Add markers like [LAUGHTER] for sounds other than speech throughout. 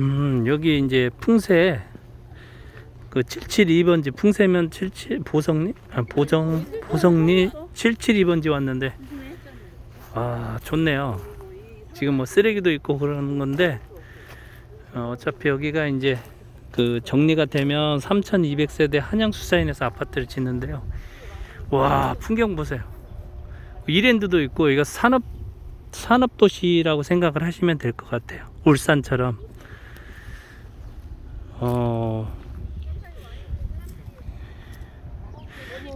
음, 여기 이제 풍세 그 772번지 풍세면 77 보성리 아, 보정 보성리 772번지 왔는데 아 좋네요. 지금 뭐 쓰레기도 있고 그러는 건데 어, 어차피 여기가 이제 그 정리가 되면 3,200세대 한양수사인에서 아파트를 짓는데요. 와 풍경 보세요. 이랜드도 있고 여기가 산업 산업 도시라고 생각을 하시면 될 것 같아요. 울산처럼. 어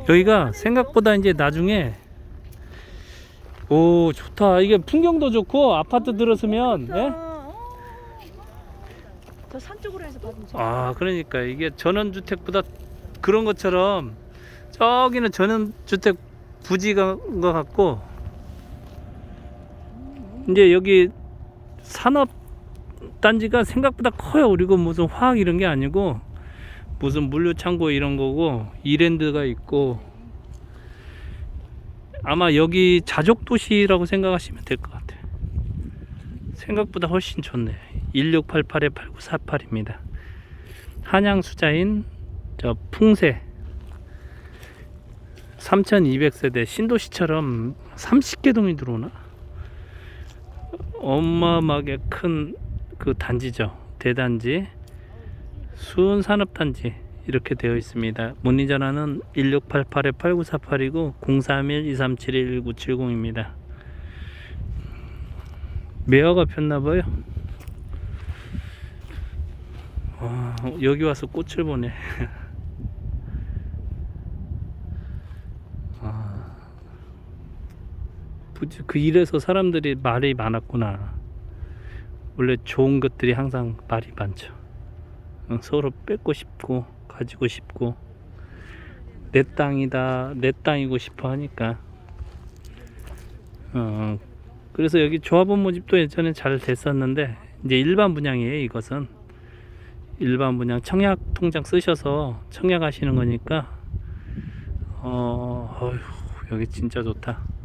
여기가 생각보다 이제 나중에 오 좋다. 이게 풍경도 좋고 아파트 들어서면 예? 저 산 쪽으로 해서 받으면 좋아 그러니까 이게 전원주택보다 그런 것처럼 저기는 전원주택 부지가 것 같고 이제 여기 산업 단지가 생각보다 커요. 그리고 무슨 화학 이런 게 아니고 무슨 물류 창고 이런 거고 이랜드가 있고 아마 여기 자족 도시라고 생각하시면 될 것 같아요. 생각보다 훨씬 좋네. 1688에 8948입니다. 한양 수자인 저 풍세 3200세대 신도시처럼 30개 동이 들어오나? 어마어마하게 큰 그 단지죠. 대단지 수은 산업단지 이렇게 되어 있습니다. 문의 전화는 1688에 8948이고 031-237-1970입니다. 매화가 폈나 봐요. 와, 여기 와서 꽃을 보네. [LAUGHS] 아, 그 일에서 사람들이 말이 많았구나. 원래 좋은 것들이 항상 말이 많죠. 응, 서로 뺏고 싶고 가지고 싶고 내 땅이다 내 땅이고 싶어 하니까. 어, 그래서 여기 조합원 모집도 예전에 잘 됐었는데 이제 일반 분양이에요 이것은. 일반 분양 청약 통장 쓰셔서 청약 하시는 거니까 어 어휴, 여기 진짜 좋다.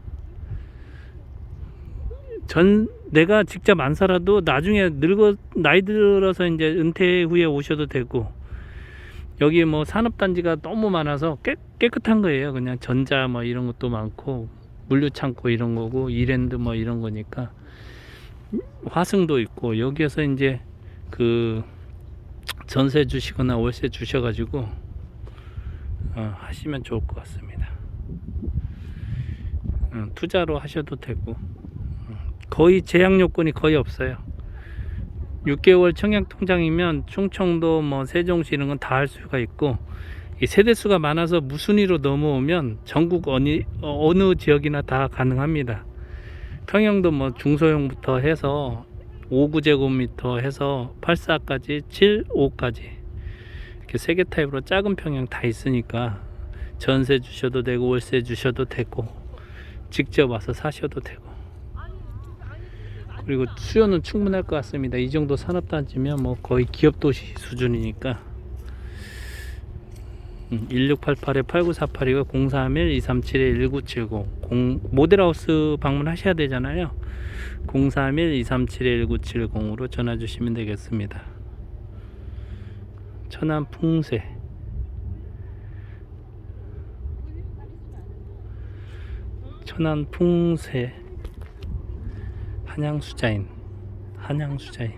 전 내가 직접 안 살아도 나중에 늙어 나이 들어서 이제 은퇴 후에 오셔도 되고 여기 뭐 산업단지가 너무 많아서 깨, 깨끗한 거예요. 그냥 전자 뭐 이런 것도 많고 물류 창고 이런 거고 이랜드 뭐 이런 거니까 화승도 있고 여기에서 이제 그 전세 주시거나 월세 주셔 가지고 어, 하시면 좋을 것 같습니다. 어, 투자로 하셔도 되고 어, 거의 제약 요건이 거의 없어요. 6개월 청약 통장이면 충청도 뭐 세종시 이런 건 다 할 수가 있고 이 세대 수가 많아서 무순위로 넘어오면 전국 어느 어느 지역이나 다 가능합니다. 평형도 뭐 중소형부터 해서 5구제곱미터 해서 84까지 7, 5까지 이렇게 세 개 타입으로 작은 평형 다 있으니까 전세 주셔도 되고 월세 주셔도 되고 직접 와서 사셔도 되고 그리고 수요는 충분할 것 같습니다. 이 정도 산업단지면 뭐 거의 기업도시 수준이니까 1688에 8948이고 031 237에 1970 공, 모델하우스 방문하셔야 되잖아요. 031 237에 1970으로 전화 주시면 되겠습니다. 천안 풍세 천안 풍세 한양수자인 한양수자인